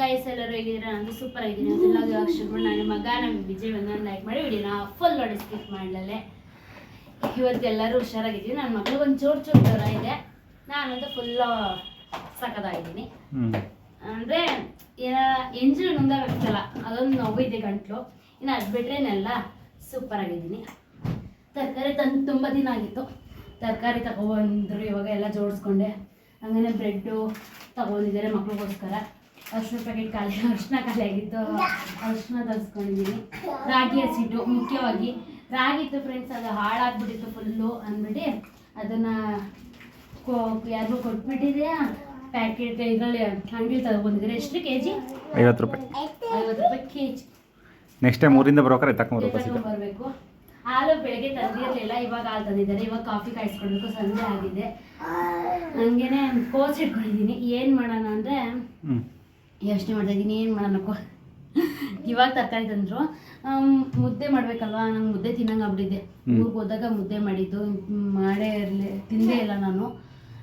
Guys ಎಲ್ಲರೂ ಹೇಗಿದ್ದೀರಾ? ನಾನು ಸೂಪರ್ ಆಗಿದ್ದೀನಿ ಅದೆಲ್ಲ ಇವಾಗ ಶುರು ಮಾಡಿ ನನ್ನ ಮಗ ನಮ್ಮ ವಿಜಯ್ ಬಂದು ಲೈಕ್ ಮಾಡಿ ವಿಡಿಯೋನ ಫುಲ್ ನೋಡಿ ಸ್ಕಿಪ್ ಮಾಡಲೇ ಇವತ್ತೆಲ್ಲರೂ ಹುಷಾರಾಗಿದ್ದೀನಿ ನನ್ನ ಮಗಳಿಗೆ ಒಂದು ಚೂರು ಚೂರು ಜ್ವರ ಇದೆ. ನಾನಂತೂ ಫುಲ್ಲು ಸಖತ್ತಾಗಿದ್ದೀನಿ. ಅಂದರೆ ಏನೋ ಎಂಜಲು ನುಂಗಾಗತ್ತಲ್ಲ ಅದೊಂದು ನೋವಿದೆ ಗಂಟ್ಲು. ಇನ್ನು ಅದು ಬಿಟ್ರೇನೆಲ್ಲ ಸೂಪರ್ ಆಗಿದ್ದೀನಿ. ತರಕಾರಿ ತಂದು ತುಂಬ ದಿನ ಆಗಿತ್ತು. ತರಕಾರಿ ತಗೊಬಂದರು ಇವಾಗ ಎಲ್ಲ ಜೋಡಿಸ್ಕೊಂಡೆ. ಹಂಗನೇ ಬ್ರೆಡ್ಡು ತಗೊಂಡಿದ್ದಾರೆ ಮಕ್ಳಿಗೋಸ್ಕರ. ಅರ್ಶಿನ ಪ್ಯಾಕೆಟ್ ಖಾಲಿ ಅರ್ಶಿನ ಖಾಲಿ ಆಗಿತ್ತು. ಅರ್ಶಿನ ತರಿಸ್ಕೊಂಡಿದ್ದೀನಿ ರಾಗಿ ಹಸಿಟ್ಟು ಮುಖ್ಯವಾಗಿ. ರಾಗಿ ಇತ್ತು ಫ್ರೆಂಡ್ಸ್ ಅದು ಹಾಳಾಗ್ಬಿಟ್ಟಿತ್ತು ಫುಲ್ಲು ಅಂದ್ಬಿಟ್ಟು ಅದನ್ನು ಕೊ ಯಾರಿಗೂ ಕೊಟ್ಬಿಟ್ಟಿದೆಯಾ? ಪ್ಯಾಕೆಟ್ ಇದರಲ್ಲಿ ಅಂಗಡಿ ತಗೊಂಡಿದ್ದೀರಾ ಎಷ್ಟು ಕೆ ಜಿ ಐವತ್ತು ರೂಪಾಯಿ. ಐವತ್ತು ರೂಪಾಯಿ ಕೆ ಜಿ ನೆಕ್ಸ್ಟ್ ಟೈಮ್ ಊರಿಂದ ಬರೋಕ್ರೆ ತಗೊಂಡು ಬರಬೇಕು. ಹಾಲು ಬೆಳಗ್ಗೆ ತಂದಿರಲಿಲ್ಲ ಇವಾಗ ಹಾಲು ತಂದಿದ್ದಾರೆ. ಇವಾಗ ಕಾಫಿ ಕಾಯಿಸ್ಕೊಳ್ಬೇಕು ಸಂಜೆ ಆಗಿದೆ. ಹಂಗೇನೆ ಕೋಸ್ ಇಟ್ಕೊಂಡಿದ್ದೀನಿ ಏನು ಮಾಡೋಣ ಅಂದರೆ ಯೋಚನೆ ಮಾಡ್ತಾ ಇದ್ದೀನಿ ಏನು ಮಾಡೋಣಕ್ಕೋ ಇವಾಗ ತರಕಾರಿ ತಂದರು. ಮುದ್ದೆ ಮಾಡಬೇಕಲ್ವಾ? ನಂಗೆ ಮುದ್ದೆ ತಿನ್ನಂಗೆ ಆಗ್ಬಿಟ್ಟಿದೆ. ಹ್ಮ್. ಊರಿಗೆ ಹೋದಾಗ ಮುದ್ದೆ ಮಾಡಿದ್ದು ಮಾಡೇ ಇರಲಿ ತಿಂದೇ ಇಲ್ಲ ನಾನು.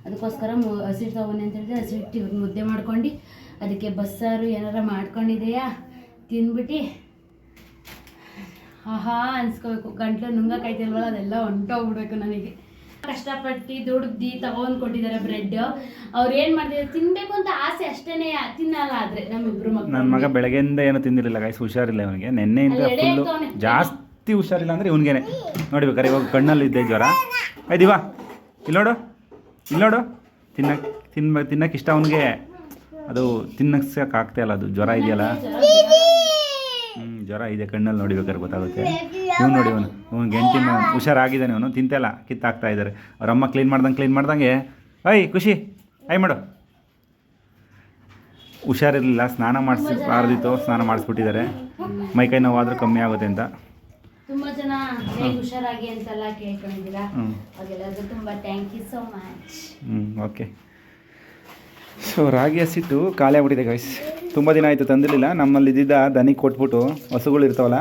ಅದಕ್ಕೋಸ್ಕರ ಮು ಹಸಿಟ್ಟು ತೊಗೊಂಡೆ ಅಂತ ಹೇಳಿದ್ರೆ ಹಸಿಟ್ಟು ಇವಾಗ ಮುದ್ದೆ ಮಾಡ್ಕೊಂಡು. ಅದಕ್ಕೆ ಬಸ್ಸಾರು ಏನಾರ ಮಾಡ್ಕೊಂಡಿದೆಯಾ? ತಿಂದ್ಬಿಟ್ಟು ಆಹಾ ಅನ್ಸ್ಕೋಬೇಕು. ಗಂಟ್ಲು ನುಂಗಕ್ಕಾಯ್ತಿಲ್ವಲ್ಲ ಅದೆಲ್ಲ ಹೊಂಟೋಗ್ಬಿಡ್ಬೇಕು ನನಗೆ. ಕಷ್ಟಪಟ್ಟು ದುಡ್ದು ತಗೊಂಡ್ ಕೊಟ್ಟಿದ್ದಾರೆ ಬ್ರೆಡ್ ಅವ್ರು ಏನ್ ಮಾಡ್ತಿದ್ದಾರೆ? ತಿನ್ಬೇಕು ಅಂತ ಆಸೆ ಅಷ್ಟೇನೆ ತಿನ್ನಲ್ಲ ಆದ್ರೆ ನಮ್ಮಿಬ್ರು ನನ್ನ ಮಗ ಬೆಳಗ್ಗೆಯಿಂದ ಏನೋ ತಿಂದಿರಲಿಲ್ಲ ಗಾಯ್ಸ್ ಹುಷಾರಿಲ್ಲ ಅವನಿಗೆ ನೆನ್ನೆಯಿಂದ ಫುಲ್ ಫುಲ್ಲು ಜಾಸ್ತಿ ಹುಷಾರಿಲ್ಲ ಅಂದ್ರೆ ಇವನ್ಗೆನೆ. ನೋಡಿಬೇಕಾರೆ ಇವಾಗ ಕಣ್ಣಲ್ಲಿ ಇದ್ದೆ ಜ್ವರ. ಆಯ್ದಿವಾ ಇಲ್ಲಿ ನೋಡು. ಇಲ್ಲಿ ನೋಡು. ತಿನ್ನಕ್ ತಿನ್ಬ ತಿನ್ನಕ್ಕೆ ಇಷ್ಟ ಅವನಿಗೆ. ಅದು ತಿನ್ನಕ್ಕೆ ಆಗ್ತಾ ಇಲ್ಲ ಅದು ಜ್ವರ ಇದೆಯಲ್ಲ. ಹ್ಞೂ ಜ್ವರ. ಇದೆ ಕಣ್ಣಲ್ಲಿ ನೋಡಿ ಬೇಕಾದ್ರೆ ಗೊತ್ತಾಗುತ್ತೆ. ಇವ್ನು ನೋಡಿ ಅವನು ಇವನು ಗೆಂಟಿ ಹುಷಾರಾಗಿದ್ದಾನೆ ಅವನು ತಿಂತೆಲ್ಲ ಕಿತ್ತಾಗ್ತಾ ಇದ್ದಾರೆ ಅವರಮ್ಮ ಅಮ್ಮ ಕ್ಲೀನ್ ಮಾಡ್ದಂಗೆ ಕ್ಲೀನ್ ಮಾಡ್ದಂಗೆ ಐ ಖುಷಿ. ಐ ಮಾಡು. ಹುಷಾರಿರಲಿಲ್ಲ. ಸ್ನಾನ ಮಾಡಿಸಿ ಬಾರದಿತ್ತು ಸ್ನಾನ ಮಾಡಿಸ್ಬಿಟ್ಟಿದ್ದಾರೆ. ಮೈಕೈ ಆದರೂ ಕಮ್ಮಿ ಆಗುತ್ತೆ ಅಂತ. ತುಂಬಾ ಜನ ಹೇಗೆ ಹುಷಾರಾಗಿ ಅಂತೆಲ್ಲ ಕೇಳ್ಕೊಂಡಿದ್ದೀರಾ? ಹ್ಞೂ ಅವಾಗೆಲ್ಲರಿಗೂ ತುಂಬಾ ಥ್ಯಾಂಕ್ ಯು ಸೋ ಮಚ್ ಹ್ಞೂ ಓಕೆ ಸೊ ರಾಗಿ ಹಸಿಟ್ಟು ಖಾಲಿ ಆಗ್ಬಿಟ್ಟಿದೆ ಗೈಸ್ ತುಂಬ ದಿನ ಆಯಿತು ತಂದಿರಲಿಲ್ಲ. ನಮ್ಮಲ್ಲಿ ಇದ್ದಿದ್ದ ದನಿಗೆ ಕೊಟ್ಬಿಟ್ಟು ಹಸುಗಳು ಇರ್ತಾವಲ್ಲ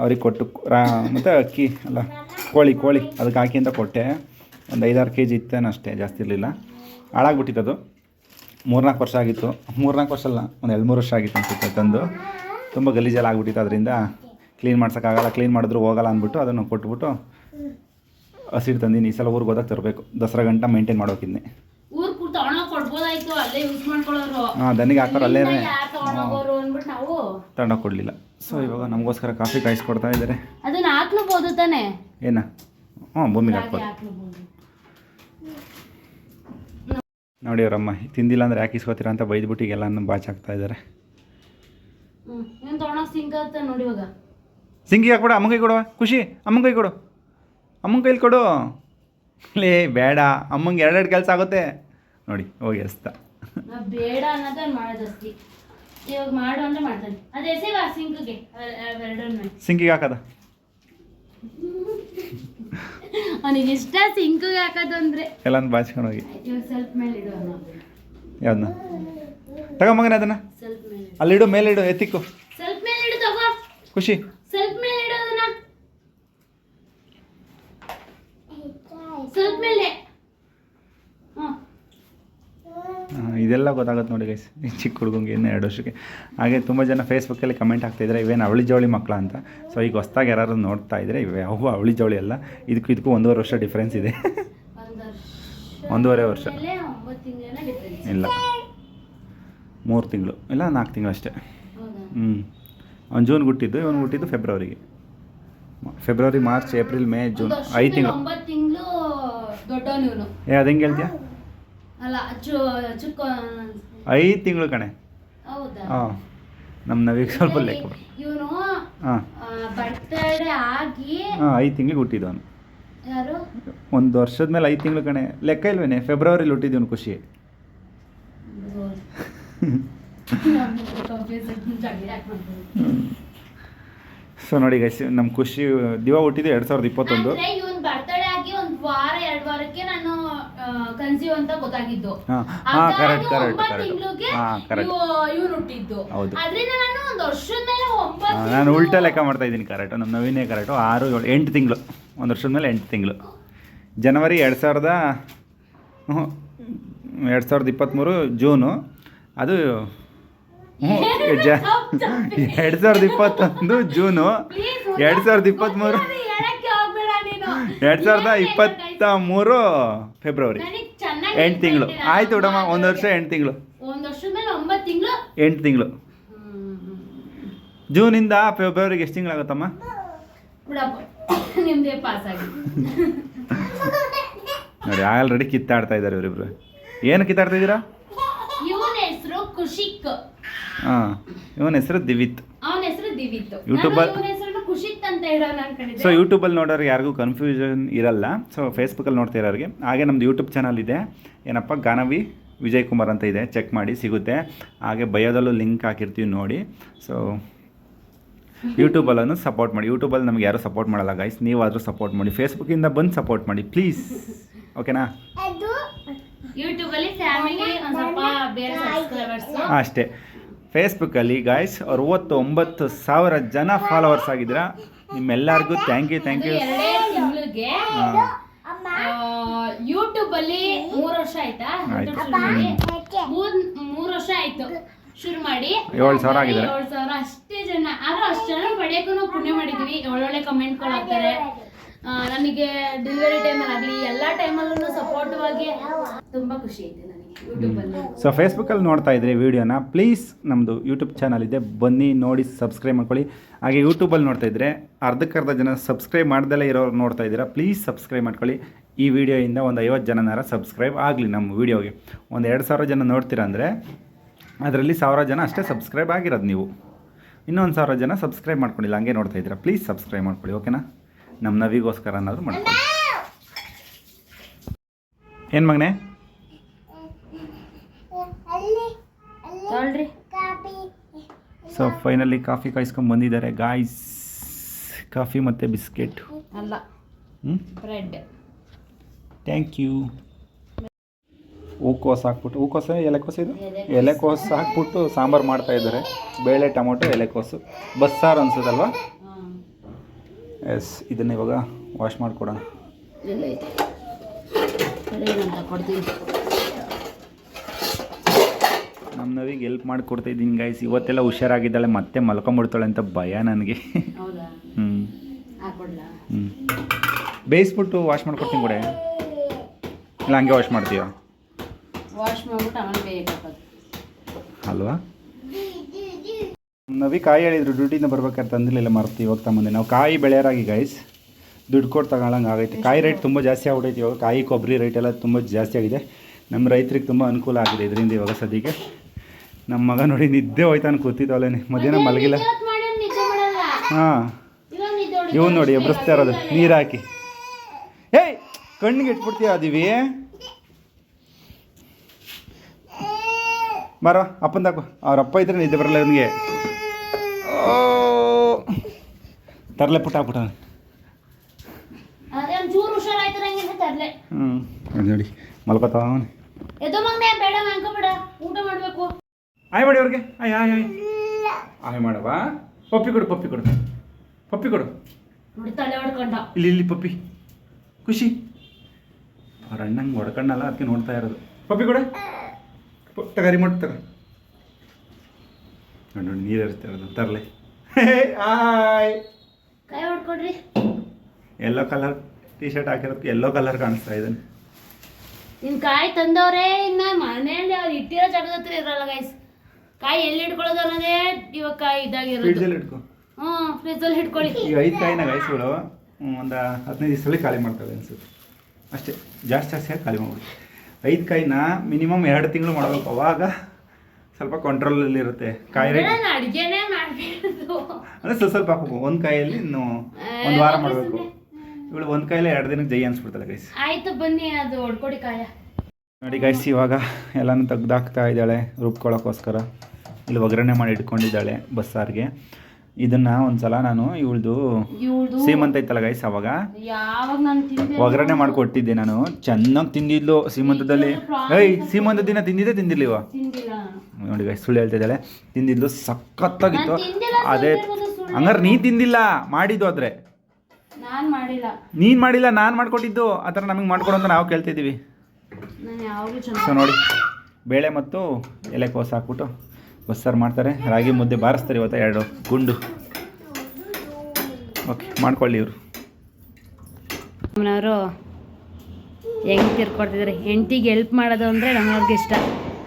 ಅವ್ರಿಗೆ ಕೊಟ್ಟು ರಾ ಮತ್ತು ಅಕ್ಕಿ ಅಲ್ಲ ಕೋಳಿ ಕೋಳಿ ಅದಕ್ಕೆ ಹಾಕಿ ಅಂತ ಕೊಟ್ಟೆ. ಒಂದು ಐದಾರು ಕೆ ಜಿ ಇತ್ತೇನೋ ಅಷ್ಟೇ ಜಾಸ್ತಿ ಇರಲಿಲ್ಲ. ಹಾಳಾಗ್ಬಿಟ್ಟಿತ್ತು ಅದು. ಮೂರ್ನಾಲ್ಕು ವರ್ಷ ಆಗಿತ್ತು. ಮೂರ್ನಾಲ್ಕು ವರ್ಷ ಅಲ್ಲ ಒಂದು ಎರಡು ಮೂರು ವರ್ಷ ಆಗಿತ್ತು ಅನ್ಸುತ್ತೆ ತಂದು. ತುಂಬ ಗಲೀಜೆಲ್ಲ ಆಗ್ಬಿಟ್ಟಿತ್ತು ಅದರಿಂದ ಕ್ಲೀನ್ ಮಾಡ್ಸೋಕ್ಕಾಗಲ್ಲ ಕ್ಲೀನ್ ಮಾಡಿದ್ರು ಹೋಗಲ್ಲ ಅಂದ್ಬಿಟ್ಟು ಅದನ್ನು ಕೊಟ್ಬಿಟ್ಟು ಹಸಿರು ತಂದೀನಿ. ಈ ಸಲ ಊರಿಗೆ ಹೋದಾಗ ತರಬೇಕು. ದಸರಾ ಗಂಟ ಮೇಂಟೈನ್ ಮಾಡೋಕಿದ್ನಿ. ಹಾಂ ದನಿಗೆ ಹಾಕೋರು ಅಲ್ಲೇ ತಗೊಂಡೋಗಿ ಕೊಡಲಿಲ್ಲ. ಸೊ ಇವಾಗ ನಮಗೋಸ್ಕರ ಕಾಫಿ ಕಾಯಿಸ್ಕೊಡ್ತಾ ಇದ್ದಾರೆ. ಅದನ್ನ ಹಾಕ್ಲೂಬಹುದು ತಾನೆ? ಏನ? ಹ್ಞೂ ಭೂಮಿಗೆ ಹಾಕ್ಬೋದು. ನೋಡಿ ಅವರಮ್ಮ ತಿಂದಿಲ್ಲ ಅಂದ್ರೆ ಯಾಕೆ ಇಸ್ಕೋತೀರ ಅಂತ ಬೈದ್ಬಿಟ್ಟು ಎಲ್ಲನೂ ಬಾಚ್ ಹಾಕ್ತಾ ಇದ್ದಾರೆ. ಸಿಂಗಿ ಹಾಕ್ಬಿಡ ಅಮ್ಮನ ಕೈ ಕೊಡುವ ಖುಷಿ ಅಮ್ಮನ ಕೈ ಕೊಡು. ಅಮ್ಮನ ಕೈಲಿ ಕೊಡು. ಲೇ ಬೇಡ ಅಮ್ಮಂಗೆ ಎರಡೆರಡು ಕೆಲಸ ಆಗುತ್ತೆ. ನೋಡಿ ಹೋಗಿ ನಾವ್ ಬೇಡ ಅನ್ನೋದೇ ಮಾಡೋದು ಇವಾಗ ಮಾಡು ಅಂದ್ರೆ ಮಾಡ್ತಾನೆ. ಅದು ಎಸೆವ ಸಿಂಕ್ಗೆ. ಎರಡನ್ನ. ಸಿಂಕಿಗೆ ಹಾಕದ? ಅವನಿಗೆ ಇಷ್ಟ ಸಿಂಕ್ಗೆ ಹಾಕೋದು ಅಂದ್ರೆ. ಎಲ್ಲ ಬಾಚ್ಕೊಂಡು ಹೋಗಿ. ಇವಾಗ ಸ್ವಲ್ಪ ಮೇಲೆ ಇಡು ಅವನು ಯಾವ್ದನ್ನ? ಅದನ್ನ. ಅಲ್ಲಿ ಸ್ವಲ್ಪ ಮೇಲೆ ಇಡು. ಅಲ್ಲಿಡು ಮೇಲಿಡು ಎತ್ತಿಕ್ಕು. ಸ್ವಲ್ಪ ಮೇಲೆ ಇಡು ತಗೋ. ಖುಷಿ. ಸ್ವಲ್ಪ ಮೇಲೆ ಇಡು ಅದನ್ನ. ಸ್ವಲ್ಪ ಮೇಲೆ ಹ್ಮ್ ಆ, ಇದೆಲ್ಲ ಗೊತ್ತಾಗುತ್ತೆ ನೋಡಿ ಗೈಸ್ ಈ ಚಿಕ್ಕ ಹುಡುಗಂಗೆ ಇನ್ನೂ ಎರಡು ವರ್ಷಕ್ಕೆ. ಹಾಗೆ ತುಂಬ ಜನ ಫೇಸ್ಬುಕ್ಕಲ್ಲಿ ಕಮೆಂಟ್ ಹಾಕ್ತಾಯಿದ್ದಾರೆ ಇವೇನು ಅವಳಿ ಜವಳಿ ಮಕ್ಕಳ ಅಂತ? ಸೊ ಈಗ ಹೊಸ್ದಾಗಿ ಯಾರು ನೋಡ್ತಾ ಇದ್ದರೆ ಇವೆ ಅವು ಅವಳಿ ಜವಳಿ ಅಲ್ಲ. ಇದಕ್ಕೂ ಇದಕ್ಕೂ ಒಂದೂವರೆ ವರ್ಷ ಡಿಫ್ರೆನ್ಸ್ ಇದೆ. ಒಂದೂವರೆ ವರ್ಷ. ಇಲ್ಲ. ಮೂರು ತಿಂಗಳು. ಇಲ್ಲ ನಾಲ್ಕು ತಿಂಗಳು ಅಷ್ಟೇ. ಹ್ಞೂ ಅವ್ನು ಜೂನ್ ಹುಟ್ಟಿದ್ದು ಇವನು ಹುಟ್ಟಿದ್ದು ಫೆಬ್ರವರಿಗೆ February March April May June ಐದು ತಿಂಗಳು. ಏ ಅದು ಹೆಂಗೆ ಹೇಳ್ತೀಯಾ? ಅಲ್ಲ ಚು ಚುಕ್ಕ ಐದು ತಿಂಗಳು ಕಣೆ. ಹೌದಾ? ಹಾಂ. ನಮ್ಮ ನವಿಗೆ ಸ್ವಲ್ಪ ಲೆಕ್ಕ ಇವನು ಹಾಂ. ಬರ್ತಡೇ ಆಗಿ ಹಾಂ ಐದು ತಿಂಗಳಿಗೆ ಹುಟ್ಟಿದ್ದು ಅವನು. ಯಾರು? ಒಂದು ವರ್ಷದ ಮೇಲೆ ಐದು ತಿಂಗಳು ಕಣೆ. ಲೆಕ್ಕ ಇಲ್ವೇನೆ? ಫೆಬ್ರವರಿಲಿ ಹುಟ್ಟಿದವನು ಖುಷಿ. ಸೊ ನೋಡಿ ಗೈಸ್ ನಮ್ಮ ಖುಷಿ ದಿವ ಹುಟ್ಟಿದ್ದು ಎರಡು ಸಾವಿರದ ಇಪ್ಪತ್ತೊಂದು. ಇವನ್ ಬರ್ತಡೇ ಆಗಿ ಒಂದು ವಾರ ಎರಡು ವಾರಕ್ಕೆ ನಾನು ಕನ್ಸೀವ್ ಅಂತ ಗೊತ್ತಾಗಿದ್ದು. ಕರೆಕ್ಟ್ ಕರೆಕ್ಟ್ ಕರೆಕ್ಟ್ ಇವ್ರು ಹಾಂ ಕರೆಕ್ಟ್ ಇವ್ನು ಹುಟ್ಟಿದ್ದು. ಹೌದು. ಅದ್ರಿಂದ ನಾನು ಒಂದು ವರ್ಷದ ಮೇಲೆ ಒಂಬತ್ತು ನಾನು ಉಲ್ಟಾ ಲೆಕ್ಕ ಮಾಡ್ತಾ ಇದ್ದೀನಿ ಕರೆಕ್ಟು ನಮ್ಮ ನವೀನೇ ಕರೆಕ್ಟು ಆರು ಏಳು ಎಂಟು ತಿಂಗಳು. ಒಂದು ವರ್ಷದ ಮೇಲೆ ಎಂಟು ತಿಂಗಳು. ಜನವರಿ ಎರಡು ಸಾವಿರದ ಎರಡು ಸಾವಿರದ ಇಪ್ಪತ್ತ್ಮೂರು ಜೂನು. ಅದು ಎರಡು ಸಾವಿರದ ಇಪ್ಪತ್ತೊಂದು ಜೂನು. ಎರಡು ಸಾವಿರದ ಇಪ್ಪತ್ತ್ಮೂರು ಎರಡು ಸಾವಿರದ ಇಪ್ಪತ್ತ ಮೂರು ಫೆಬ್ರವರಿ. ಎಂಟು ತಿಂಗಳು. ಆಯ್ತು ಬಿಡಮ್ಮ ಒಂದು ವರ್ಷ ಎಂಟು ತಿಂಗಳು. ಎಂಟು ತಿಂಗಳು. ಜೂನಿಂದ ಫೆಬ್ರವರಿಗೆ ಎಷ್ಟು ತಿಂಗಳಾಗುತ್ತಮ್ಮ? ನೋಡಿ ಆಲ್ರೆಡಿ ಕಿತ್ತಾಡ್ತಾ ಇದ್ದಾರೆ ಇವರಿಬ್ರು. ಏನು ಕಿತ್ತಾಡ್ತಾ ಇದ್ದೀರಾ? ಇವನ ಹೆಸರು ಕುಶಿಕ್ ಹಾಂ ಇವನ ಹೆಸರು ದಿವಿತ್. ಅವನ ಹೆಸರು ದಿವಿತ್. YouTube ಅಲ್ಲಿ- ಇವನ ಅಂತ ಹೇಳೋಣ ಸೊ ಯೂಟ್ಯೂಬ್ ಅಲ್ಲಿ ನೋಡೋರು ಯಾರಿಗೂ ಕನ್ಫ್ಯೂಷನ್ ಇರಲ್ಲ. ಸೊ ಫೇಸ್ಬುಕ್ಕಲ್ಲಿ ನೋಡ್ತಾ ಇರೋರಿಗೆ. ಹಾಗೆ ನಮ್ದು ಯೂಟ್ಯೂಬ್ ಚಾನಲ್ ಇದೆ. ಏನಪ್ಪ ಗಾನವಿ ವಿಜಯ್ ಕುಮಾರ್ ಅಂತ ಇದೆ. ಚೆಕ್ ಮಾಡಿ ಸಿಗುತ್ತೆ. ಹಾಗೆ ಬಯೋದಲ್ಲೂ ಲಿಂಕ್ ಹಾಕಿರ್ತೀವಿ ನೋಡಿ. ಸೊ ಯೂಟ್ಯೂಬಲ್ಲೂ ಸಪೋರ್ಟ್ ಮಾಡಿ. ಯೂಟ್ಯೂಬಲ್ಲಿ ನಮ್ಗೆ ಯಾರೂ ಸಪೋರ್ಟ್ ಮಾಡಲ್ಲ ಗೈಸ್ ನೀವಾದರೂ ಸಪೋರ್ಟ್ ಮಾಡಿ. ಫೇಸ್ಬುಕ್ಕಿಂದ ಬಂದು ಸಪೋರ್ಟ್ ಮಾಡಿ ಪ್ಲೀಸ್ ಓಕೆನಾ ಯೂಟ್ಯೂಬ್ ಅಲ್ಲಿ ಫ್ಯಾಮಿಲಿ ಸ್ವಲ್ಪ ಬೇರೆ ಸಬ್ಸ್ಕ್ರೈಬರ್ಸ್ ಅಷ್ಟೇ. ಫೇಸ್ಬುಕ್ಕಲ್ಲಿ ಗಾಯ್ಸ್ ಅರವತ್ತೊಂಬತ್ತು ಸಾವಿರ ಜನ ಫಾಲೋವರ್ಸ್ ಆಗಿದ್ದೀರಾ? ನಿಮ್ಮೆಲ್ಲರಿಗೂ thank you thank you YouTube ಅಲ್ಲಿ ಮೂರು ವರ್ಷ ಆಯ್ತಾ? ಆಯ್ತು. ಶುರು ಮಾಡಿ ಮೂರ್ ಮೂರ್ ವರ್ಷ ಆಯ್ತು. ಶುರು ಮಾಡಿ. ಏಳು ಸಾವಿರ ಆಗಿದೆ ಏಳು ಸಾವಿರ ಅಷ್ಟೇ ಜನ. ಆದ್ರೆ ಅಷ್ಟು ಜನ ಪಡೆಯಕ್ಕೂ ನಾವು ಪುಣ್ಯ ಮಾಡಿದ್ವಿ. ಒಳ್ಳೊಳ್ಳೆ ಕಮೆಂಟ್ಗಳು ಹಾಕ್ತಾರೆ. ನನಗೆ ನಮಗೆ ಡೆಲಿವರಿ ಟೈಮಲ್ಲಿ ಆಗಲಿ ಎಲ್ಲ ಟೈಮಲ್ಲೂ ಸಪೋರ್ಟಿವ್ ಆಗಿ ತುಂಬಾ ಖುಷಿ ಐತೆ ಅಲ್ಲಿ ಸೊ ಫೇಸ್ಬುಕ್ಕಲ್ಲಿ ನೋಡ್ತಾ ಇದ್ರಿ ವೀಡಿಯೋನ ಪ್ಲೀಸ್ ನಮ್ಮದು ಯೂಟ್ಯೂಬ್ ಚಾನಲ್ ಇದೆ. ಬನ್ನಿ ನೋಡಿ ಸಬ್ಸ್ಕ್ರೈಬ್ ಮಾಡ್ಕೊಳ್ಳಿ. ಹಾಗೆ ಯೂಟ್ಯೂಬಲ್ಲಿ ನೋಡ್ತಾ ಇದ್ರೆ ಅರ್ಧಕ್ಕರ್ಧ ಜನ ಸಬ್ಸ್ಕ್ರೈಬ್ ಮಾಡ್ದಲೇ ಇರೋರು ನೋಡ್ತಾ ಇದ್ದೀರಾ ಪ್ಲೀಸ್ ಸಬ್ಸ್ಕ್ರೈಬ್ ಮಾಡ್ಕೊಳ್ಳಿ. ಈ ವಿಡಿಯೋಯಿಂದ ಒಂದು ಐವತ್ತು ಜನನಾರ ಸಬ್ಸ್ಕ್ರೈಬ್ ಆಗಲಿ ನಮ್ಮ ವಿಡಿಯೋಗೆ ಒಂದು ಎರಡು ಸಾವಿರ ಜನ ನೋಡ್ತೀರಾ ಅಂದರೆ ಅದರಲ್ಲಿ ಸಾವಿರ ಜನ ಅಷ್ಟೇ ಸಬ್ಸ್ಕ್ರೈಬ್ ಆಗಿರೋದು ನೀವು. ಇನ್ನೊಂದು ಸಾವಿರ ಜನ ಸಬ್ಸ್ಕ್ರೈಬ್ ಮಾಡ್ಕೊಂಡಿಲ್ಲ ಹಂಗೆ ನೋಡ್ತಾ ಇದ್ದೀರಾ. ಪ್ಲೀಸ್ ಸಬ್ಸ್ಕ್ರೈಬ್ ಮಾಡ್ಕೊಳ್ಳಿ ಓಕೆನಾ ನಮ್ಮ ನವಿಗೋಸ್ಕರ ಅನ್ನೋದು ಮಾಡ್ಕೊಳ್ಳಿ. ಏನು ಮಗನೇ? ನೋಡ್ರಿ ಸೊ ಫೈನಲಿ ಕಾಫಿ ಕಾಯಿಸ್ಕೊಂಡು ಬಂದಿದ್ದಾರೆ. ಗಾಯ್ಸ್ ಕಾಫಿ ಮತ್ತು ಬಿಸ್ಕೆಟ್ ಅಲ್ಲ ಬ್ರೆಡ್ ಥ್ಯಾಂಕ್ ಯು ಹೂಕೋಸು ಹಾಕ್ಬಿಟ್ಟು ಹೂಕೋಸ ಎಲೆಕೋಸು ಇದು? ಎಲೆಕೋಸು. ಎಲೆಕೋಸು ಹಾಕ್ಬಿಟ್ಟು ಸಾಂಬಾರು ಮಾಡ್ತಾ ಇದ್ದಾರೆ. ಬೇಳೆ ಟೊಮೊಟೊ ಎಲೆಕೋಸು ಬಸ್ಸಾರು ಅನ್ಸುತ್ತಲ್ವಾ? ಎಸ್ ಇದನ್ನ ಇವಾಗ ವಾಶ್ ಮಾಡಿಕೊಡೋಣ. ಎಲ್ಲ ಐತೆ ನಮ್ಮ ನವಿಗೆ ಎಲ್ಪ್ ಮಾಡಿಕೊಡ್ತಾ ಇದ್ದೀನಿ ಗಾಯ್ಸ್ ಇವತ್ತೆಲ್ಲ ಹುಷಾರಾಗಿದ್ದಾಳೆ ಮತ್ತೆ ಮಲ್ಕೊಂಬಿಡ್ತಾಳೆ ಅಂತ ಭಯ ನನಗೆ. ಹ್ಞೂ ಹ್ಞೂ ಬೇಯಿಸ್ಬಿಟ್ಟು ವಾಶ್ ಮಾಡ್ಕೊಡ್ತೀನಿ ಕೂಡ ಇಲ್ಲ ಹಂಗೆ ವಾಶ್ ಮಾಡ್ತೀಯಾ? ಅಲ್ವಾ? ನವಿ ಕಾಯಿ ಹೇಳಿದ್ರು ಡ್ಯೂಟಿಯಿಂದ ಬರ್ಬೇಕಾದ್ರೆ ಅಂದಿರಲಿಲ್ಲ ಮರ್ತು ಇವಾಗ ತಮ್ಮಂದೆ ನಾವು ಕಾಯಿ ಬೆಳೆಯರಾಗಿ ಗೈಸ್ ದುಡ್ಡು ಕೊಟ್ಟು ತಗೊಳಂಗೆ ಆಗೈತೆ. ಕಾಯಿ ರೇಟ್ ತುಂಬ ಜಾಸ್ತಿ ಆಗ್ಬಿಟ್ಟೈತೆ ಇವಾಗ. ಕಾಯಿ ಕೊಬ್ಬರಿ ರೇಟ್ ಎಲ್ಲ ತುಂಬ ಜಾಸ್ತಿ ಆಗಿದೆ. ನಮ್ಮ ರೈತರಿಗೆ ತುಂಬ ಅನುಕೂಲ ಆಗಿದೆ ಇದರಿಂದ ಇವಾಗ ಸದ್ಯಕ್ಕೆ. ನಮ್ಮ ಮಗ ನೋಡಿ ನಿದ್ದೆ ಹೋಯ್ತಾನೆ ಕೂತಿದ್ದಾವಲ್ಲ ಮಧ್ಯಾಹ್ನ ಮಲಗಿಲ್ಲ. ಹಾಂ. ಇವನು ನೋಡಿ ಅಷ್ಟೇ, ಇರೋದು ನೀರು ಹಾಕಿ. ಏಯ್ ಕಣ್ಣಿಗೆ ಇಟ್ಬಿಡ್ತೀಯ ಬಾರ ಬರೋ ತಾಕು. ಅವ್ರ ಅಪ್ಪ ಇದ್ರೆ ನಿದ್ದೆ ಬರಲ್ಲ ಇವನಿಗೆ. ತರಲೆ ಪುಟ್ಟ ಹಾಕ್ಬಿಟ್ಟ ಹ್ಞೂ ನೋಡಿ ಮಲ್ಕೋತಾವ ಆಯ್ ಮಾಡಿ ಅವ್ರಿಗೆ. ಆಯ್ ಆಯ್ ಆಯ್ ಆಯ್ ಮಾಡವ ಪಪ್ಪಿ ಕೊಡು ಪಪ್ಪಿ ಕೊಡು. ಪಪ್ಪಿ ಕೊಡು. ಇಲ್ಲಿ ಇಲ್ಲಿ ಪಪ್ಪಿ. ಖುಷಿ. ಅವ್ರ ಅಣ್ಣಂಗೆ ಹೊಡ್ಕಣ್ಣಲ್ಲ ಅದಕ್ಕೆ ನೋಡ್ತಾ ಇರೋದು. ಪಪ್ಪಿ ಕೊಡು. ತಗರಿ ತಗ ರಿಮೋಟ್ ತಗ. ನೋಡಿ ನೋಡಿ ನೀರು ಇರುತ್ತೆ ಇರೋದು. ತರಲೆ. ಆಯ್ ಎಲ್ಲೋ ಕಲರ್ ಟೀ ಶರ್ಟ್ ಹಾಕಿರೋದಕ್ಕೆ ಎಲ್ಲೋ ಕಲರ್ ಕಾಣಿಸ್ತಾ ಇದ್ದಾನೆ ನಿನ್ ಕಾಯಿ ತಂದವ್ರೆ ಇನ್ನ ಮನೆಯಲ್ಲಿ ಅವ್ರು ಇಟ್ಟಿರೋ ಜಾಗದ ಹತ್ರ ಇರಲ್ಲ ಗೈಸ್ ಕಾಯಿ ಎಲ್ಲಿ ಇಟ್ಕೊಳ್ಳೋದು ಅನ್ನೋದೇ ಇವಾಗ ಕಾಯಿ ಇದಾಗಿರೋದು. ಫ್ರಿಡ್ಜಲ್ಲಿ ಇಟ್ಕೊ. ಹ್ಮ್ ಫ್ರಿಜ್ಜಲ್ಲಿ ಇಟ್ಕೊಳ್ಳಿ. ಈಗ ಐದು ಕಾಯಿನ ಗಾಯಿಸ್ಗಳು ಒಂದು ಹದಿನೈದು ದಿವಸದಲ್ಲಿ ಖಾಲಿ ಮಾಡ್ತವೆ ಅನ್ಸುತ್ತೆ. ಅಷ್ಟೇ ಜಾಸ್ತಿ ಜಾಸ್ತಿ ಆಗಿ ಖಾಲಿ ಮಾಡ್ಬಿಡಿ ಐದು ಕಾಯಿನ ಮಿನಿಮಮ್ ಎರಡು ತಿಂಗಳು ಮಾಡಬೇಕು. ಅವಾಗ ಸ್ವಲ್ಪ ಕಂಟ್ರೋಲಲ್ಲಿ ಇರುತ್ತೆ. ಕಾಯಿ ರೇಟ್ ನಾನು ಅಡ್ಗೆನೇ ಮಾಡ್ಬೇಕು ಅಂದರೆ ಸ್ವಲ್ಪ ಸ್ವಲ್ಪ ಹಾಕಬೇಕು. ಒಂದು ಕಾಯಲ್ಲಿ ಇನ್ನು ಒಂದು ವಾರ ಮಾಡಬೇಕು. ಇವಳು ಒಂದು ಕಾಯಿಲೆ ಎರಡು ದಿನಕ್ಕೆ ಜೈ ಅನ್ಸ್ಬಿಡ್ತಾಳೆ ಗೈಸ್ ಆಯ್ತು ಬನ್ನಿ ಅದು ಹೊಡ್ಕೊಡಿ ಕಾಯ. ನೋಡಿ ಗೈಸ್ ಇವಾಗ ಎಲ್ಲನೂ ತೆಗ್ದಾಕ್ತಾ ಇದ್ದಾಳೆ ರುಬ್ಕೊಳ್ಳೋಕ್ಕೋಸ್ಕರ ಇಲ್ಲಿ ಒಗ್ಗರಣೆ ಮಾಡಿ ಇಟ್ಕೊಂಡಿದ್ದಾಳೆ ಬಸ್ಸಾರಿಗೆ. ಇದನ್ನ ಒಂದ್ಸಲ ನಾನು ಇವಳ್ದು ಸೀಮಂತ ಐತಲ್ಲ ಗೈಸ್ ಅವಾಗ? ಒಗ್ಗರಣೆ ಮಾಡ್ಕೊಟ್ಟಿದ್ದೆ ನಾನು. ಚೆನ್ನಾಗಿ ತಿಂದಿದ್ಲು ಸೀಮಂತದಲ್ಲಿ. ಏಯ್ ಸೀಮಂತ ದಿನ ತಿಂದಿದ್ದೆ ತಿಂದಿರ್ಲಿವ? ನೋಡಿ ಗೈಸ್ ಸುಳ್ಳು ಹೇಳ್ತಾ ಇದ್ದಾಳೆ. ತಿಂದಿದ್ಲು ಸಖತ್ತಾಗಿತ್ತು. ಅದೇ. ಹಂಗಾರೆ ನೀ ತಿಂದಿಲ್ಲ ಮಾಡಿದ್ದು ಆದ್ರೆ. ನೀನ್ ಮಾಡಿಲ್ಲ. ನೀನು ಮಾಡ್ಕೊಟ್ಟಿದ್ದು. ಆ ಥರ ನಮಗೆ ಮಾಡ್ಕೊಡು ಅಂತ ನಾವು ಕೇಳ್ತಿದ್ದೀವಿ ಸೊ ನೋಡಿ ಬೇಳೆ ಮತ್ತು ಎಲೆಕೋಸು ಹಾಕ್ಬಿಟ್ಟು ಬಸ್ಸಾರು ಮಾಡ್ತಾರೆ. ರಾಗಿ ಮುದ್ದೆ ಬಾರಿಸ್ತಾರೆ ಇವತ್ತು ಎರಡು ಗುಂಡು. ಓಕೆ ಮಾಡ್ಕೊಳ್ಳಿ ಇವರು. ನಮ್ಮನವರು ಹೆಂಗೆ ತಿರ್ಕೊಡ್ತಿದ್ದಾರೆ ಹೆಂಡ್ತಿಗೆ ಹೆಲ್ಪ್ ಮಾಡೋದು ಅಂದರೆ ನಮ್ಮವ್ರಿಗೆ ಇಷ್ಟ.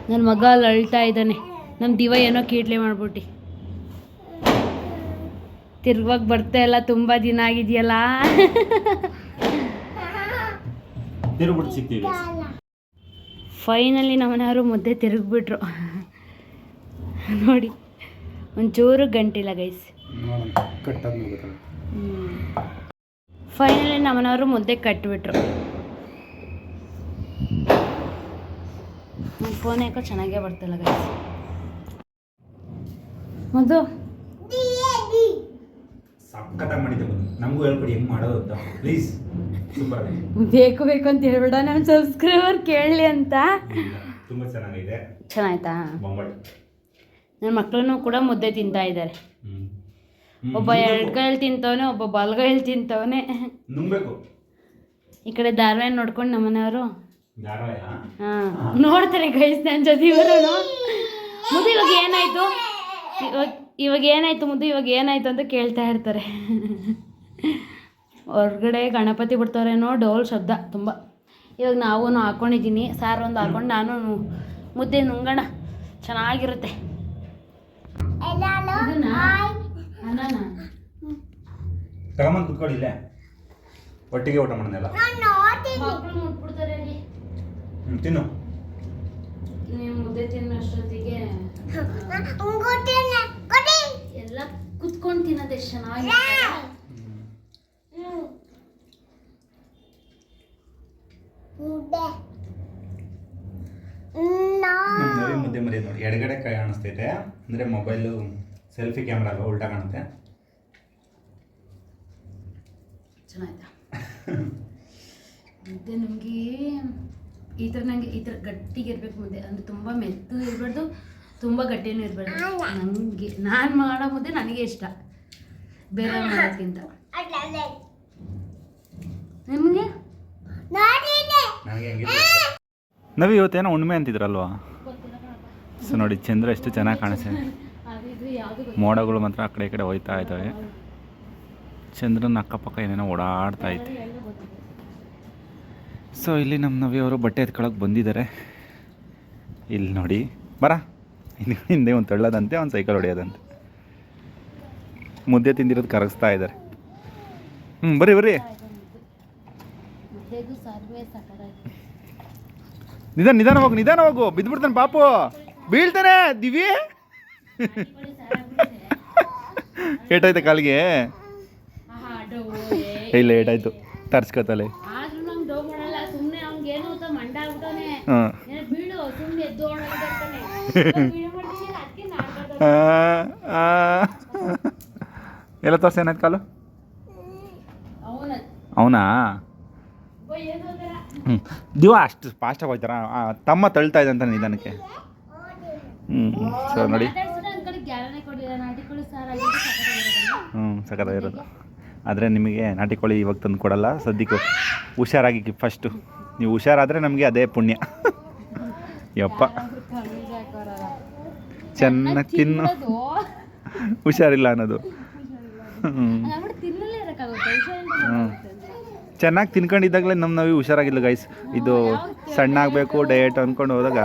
ನನ್ನ ಮಗ ಅಲ್ಲಿ ಅಳ್ತಾ ಇದ್ದಾನೆ. ನಮ್ಮ ದಿವ ಏನೋ ಕೀಟ್ಲೆ ಮಾಡ್ಬಿಟ್ಟು. ತಿರ್ಗೋಗಿ ಬರ್ತಾ ಇಲ್ಲ ತುಂಬ ದಿನ ಆಗಿದೆಯಲ್ಲ. ತಿರುಗ್ಬಿಟ್ಟು ಸಿಗ್ತೀವಿ ಫೈನಲಿ ನಮ್ಮನವರು ಮುದ್ದೆ ತಿರುಗಿಬಿಟ್ರು. ನೋಡಿ ಒಂಚೂರು ಗಂಟಿಲ್ಲ ಗೈಸ್ ಫೈನಲಿ ನಮ್ಮನವರು ಮುದ್ದೆ ಕಟ್ಬಿಟ್ರು. ನನ್ನ ಫೋನ್ ಯಾಕೋ ಚೆನ್ನಾಗೇ ಬರ್ತಿಲ್ಲ ಗೈಸ್ ಮುದ್ದು ಸಕ್ಕತ್ತಾಗಿ ಮಾಡಿದ್ದೆ ನಮಗೂ ಹೇಳ್ಕೊಡಿ ಹೆಂಗೆ ಮಾಡೋದು ಅಂತ. ಪ್ಲೀಸ್ ಬೇಕು ಬೇಕು ಅಂತ ಹೇಳ್ಬೇಡ. ನಮ್ಮ ಸಬ್ಸ್ಕ್ರೈಬರ್ ಕೇಳಲಿ ಅಂತ. ತುಂಬ ಚೆನ್ನಾಗಿದೆ. ಚೆನ್ನಾಯ್ತಾ? ನನ್ನ ಮಕ್ಕಳನ್ನು ಕೂಡ ಮುದ್ದೆ ತಿಂತಾ ಇದ್ದಾರೆ. ಒಬ್ಬ ಎರಡು ಕೈಯಲ್ಲಿ ತಿಂತವನೆ ಒಬ್ಬ ಬಲಗೈಯಲ್ಲಿ ತಿಂತವನೆ. ಈ ಕಡೆ ಧಾರಾವಾಹಿ ನೋಡ್ಕೊಂಡು ನಮ್ಮನೆಯವರು. ಹಾಂ? ನೋಡ್ತಾರೆ ಗೈಸ್ ನನ್ನ ಜೊತೆ ಇವರು ಮುದ್ದು ಇವಾಗ ಏನಾಯ್ತು? ಇವಾಗ ಇವಾಗ ಏನಾಯ್ತು ಮುದ್ದು? ಇವಾಗ ಏನಾಯ್ತು ಅಂತ ಕೇಳ್ತಾ ಇರ್ತಾರೆ. ಹೊರಗಡೆ ಗಣಪತಿ ಬಿಡ್ತಾರೇನೋ ಡೋಲ್ ಶಬ್ದ ತುಂಬ ಇವಾಗ ನಾವೂ ಹಾಕ್ಕೊಂಡಿದ್ದೀನಿ ಸಾರು ಒಂದು ಹಾಕ್ಕೊಂಡು ನಾನು ಮುದ್ದೆ ನುಂಗಣ ಚೆನ್ನಾಗಿರುತ್ತೆ? ತಗೊಂಬಂದು ಕುತ್ಕೊಳ್ಳಿ ಇಲ್ಲೇ ಒಟ್ಟಿಗೆ ಊಟ ಮಾಡೋದಲ್ಲ ಹ್ಞೂ ತಿನ್ನು ಮುದ್ದೆ ತಿನ್ನೋಷ್ಟೊತ್ತಿಗೆ ಎಲ್ಲ ಕುತ್ಕೊಂಡು ತಿನ್ನೋದು ಎಷ್ಟು ಚೆನ್ನಾಗಿ ನಮ್ಮ ನವಿ ಮುದ್ದೆ ಮರಿ ನೋಡಿ ಎಡಗಡೆ ಕೈ ಕಾಣಿಸ್ತೈತೆ ಅಂದರೆ ಮೊಬೈಲು ಸೆಲ್ಫಿ ಕ್ಯಾಮ್ರಾ ಅಲ್ವಾ ಉಲ್ಟಾ ಕಾಣುತ್ತೆ. ಚೆನ್ನಾಯ್ತಾ ಮುದ್ದೆ ನಮಗೆ ಈ ಥರ ನನಗೆ ಈ ಥರ ಗಟ್ಟಿಗಿರ್ಬೇಕು ಮುದ್ದೆ. ಅಂದರೆ ತುಂಬ ಮೆತ್ತು ಇರಬಾರ್ದು ತುಂಬ ಗಟ್ಟಿನೂ ಇರಬಾರ್ದು. ನನಗೆ ನಾನು ಮಾಡೋ ಮುದ್ದೆ ನನಗೆ ಇಷ್ಟ. ಬೇರೆ ಮಾಡೋದಕ್ಕಿಂತ ನಿಮಗೆ? ನವಿ ಇವತ್ತೇನೋ ಉಣ್ಮೆ ಅಂತಿದ್ರಲ್ವಾ? ಸೊ ನೋಡಿ, ಚಂದ್ರ ಎಷ್ಟು ಚೆನ್ನಾಗಿ ಕಾಣಿಸ್ತಿದೆ. ಮೋಡಗಳು ಮಾತ್ರ ಆ ಕಡೆ ಈ ಕಡೆ ಹೋಯ್ತಾ ಇದ್ದಾವೆ ಚಂದ್ರನ ಅಕ್ಕಪಕ್ಕ ಏನೇನೋ ಓಡಾಡ್ತಾ ಐತೆ. ಸೊ ಇಲ್ಲಿ ನಮ್ಮ ನವಿಯವರು ಬಟ್ಟೆ ಎತ್ಕೊಳಕ್ಕೆ ಬಂದಿದ್ದಾರೆ. ಇಲ್ಲಿ ನೋಡಿ, ಬರ. ಹಿಂದೆ ಹಿಂದೆ ಒಂದು ತಳ್ಳೋದಂತೆ, ಒಂದು ಸೈಕಲ್ ಹೊಡೆಯೋದಂತೆ. ಮುದ್ದೆ ತಿಂದಿರೋದು ಕರಗಿಸ್ತಾ ಇದ್ದಾರೆ. ಹ್ಞೂ ಬರ್ರಿ ಬರ್ರಿ. ನಿಧಾನ ನಿಧಾನ ಹೋಗು ನಿಧಾನ ಹೋಗು. ಬಿದ್ದುಬಿಡ್ತಾನೆ ಪಾಪು. ಬೀಳ್ತಾನೆ ದಿವಿ. ಏಟಾಯ್ತು ಕಾಲಿಗೆ? ಇಲ್ಲ ಏಟಾಯ್ತು. ತರ್ಸ್ಕೊತಲೆ ಹಾಂ. ಎಲ್ಲ ತೋರ್ಸ ಏನಾಯ್ತು ಕಾಲು? ಅವನ. ಹ್ಞೂ ದಿವ ಅಷ್ಟು ಫಾಸ್ಟಾಗಿ ಹೋಯ್ತಾರ? ಆ, ತಮ್ಮ ತಳ್ತಾ ಅಂತ ನಿಧಾನಕ್ಕೆ. ಹ್ಞೂ ಸೊ ನೋಡಿ. ಹ್ಞೂ ಸಖತ್ತಾಗಿರೋದು ಆದರೆ ನಿಮಗೆ ನಾಟಿ ಕೋಳಿ ಇವಾಗ ತಂದು ಕೊಡಲ್ಲ. ಸದ್ಯಕ್ಕೆ ಹುಷಾರಾಗಿ ಫಸ್ಟು ನೀವು ಹುಷಾರಾದರೆ ನಮಗೆ ಅದೇ ಪುಣ್ಯ. ಯಪ್ಪ. ಚೆನ್ನಾಗಿ ತಿನ್ನು. ಹುಷಾರಿಲ್ಲ ಅನ್ನೋದು. ಹ್ಞೂ ಹ್ಞೂ. ಚೆನ್ನಾಗಿ ತಿನ್ಕೊಂಡಿದ್ದಾಗಲೇ ನಮ್ಮ ನಾವು ಹುಷಾರಾಗಿಲ್ಲ ಗೈಸ್ ಇದು ಸಣ್ಣ ಆಗಬೇಕು ಡಯಟ್ ಅಂದ್ಕೊಂಡು ಹೋದಾಗ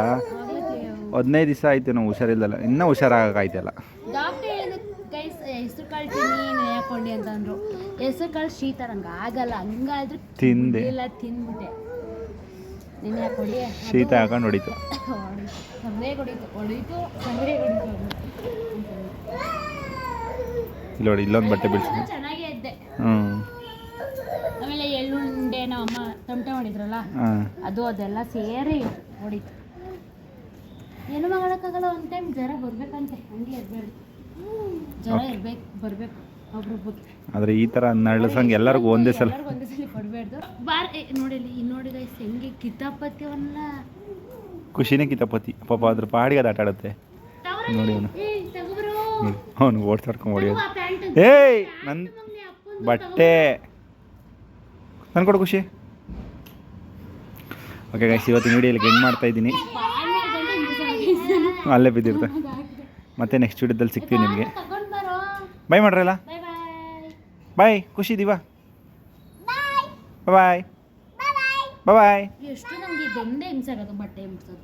ಹದಿನೈದು ದಿವಸ ಆಯಿತು ನಾವು ಹುಷಾರಿಲ್ಲಲ್ಲ. ಇನ್ನೂ ಹುಷಾರಾಗೈತಲ್ಲ ಡಾಕ್ಟರ್ ಹೇಳಿದ್ರು ಗೈಸ್ ಹೆಸರು ತಿನ್ನಿ ನೆನೆ ಅಂತಂದ್ರು ಹೆಸರು ಕಾಳು ಶೀತ ನಂಗೆ ಆಗಲ್ಲ. ಹಂಗಾದ್ರೆ ತಿಂದೆ. ಇಲ್ಲ ತಿಂದ್ಬಿಟ್ಟೆ ನೆನೆ ಹಾಕೊಂಡಿ ಶೀತ ಹಾಕೊಂಡು ಹೊಡಿತು. ಸಮಯ ಹೊಡಿತು. ಹೊಡಿತು ಸಮಯ ಹೊಡಿತು ಇಲ್ಲಿ ನೋಡಿ ಇಲ್ಲೊಂದು ಬಟ್ಟೆ ಬಿಡಿಸಿ ಚೆನ್ನಾಗೇ ಇದ್ದೆ. ಹ್ಞೂ ಮಾಡಿದ್ರಲ್ಲ ಅದು ಅದೆಲ್ಲ ಸೇರಿ ಹೊಡಿತು. ಏನು ಮಾಡೋಕ್ಕಾಗಲ್ಲ ಒಂದು ಟೈಮ್ ಜ್ವರ ಬರ್ಬೇಕಂತೆ ಹಂಗೆ ಇರಬೇಡಿ. ಜ್ವರ ಇರ್ಬೇಕು ಬರಬೇಕು ಒಬ್ರೊಬ್ಬಕ್ಕೆ ಆದರೆ ಈ ಥರ ನಳ್ಸಂಗೆ ಎಲ್ಲರಿಗೂ ಒಂದೇ ಸಲ. ಒಂದೇ ಸಲ ಕೊಡಬೇಡ್ದು. ಬಾರ್ ಏ, ನೋಡಿ ಇಲ್ಲಿ ಇಲ್ಲಿ ನೋಡಿ ಗೈಸ್ ಹೆಂಗೆ ಕಿತಾಪತ್ಯವನ್ನ. ಖುಷಿನೇ ಕಿತಾಪತಿ. ಪಾಪ ಅದ್ರ ಪಾಡಿಗೆ ಅದು ಆಟ ಆಡುತ್ತೆ. ನೋಡಿ ಅವನು. ಅವನು ಓಡ್ಸಾಡ್ಕೊಂಡು ಹೊಡಿಯೋದು. ಏಯ್ ನನ್ನ ಬಟ್ಟೆ ಅಪ್ಪಂದು ಬಟ್ಟೆ. ಕೊಡು ಖುಷಿ. ಓಕೆ ಗೈಸ್ ಇವತ್ತಿನ ವಿಡಿಯೋಲಿ ಎಂಡ್ ಮಾಡ್ತಾ ಇದ್ದೀನಿ? ಅಲ್ಲೇ ಬಿದ್ದಿರ್ತೆ. ಮತ್ತೆ ನೆಕ್ಸ್ಟ್ ವೀಡಿಯೋದಲ್ಲಿ ಸಿಗ್ತೀವಿ ನಿಮಗೆ. ಬೈ ಬಾಯ್ ಮಾಡ್ರಲ್ಲ ಬಾಯ್ ಬಾಯ್ ಬಾಯ್ ಖುಷಿ, ದಿವಾ. ಬಾಯ್ ಬಾಯ್ ಎಷ್ಟು ನಮಗೆ ಇದೊಂದೇ ಹಿಂಸೆ ಬಟ್ಟೆ ಮುಟ್ಸೋದು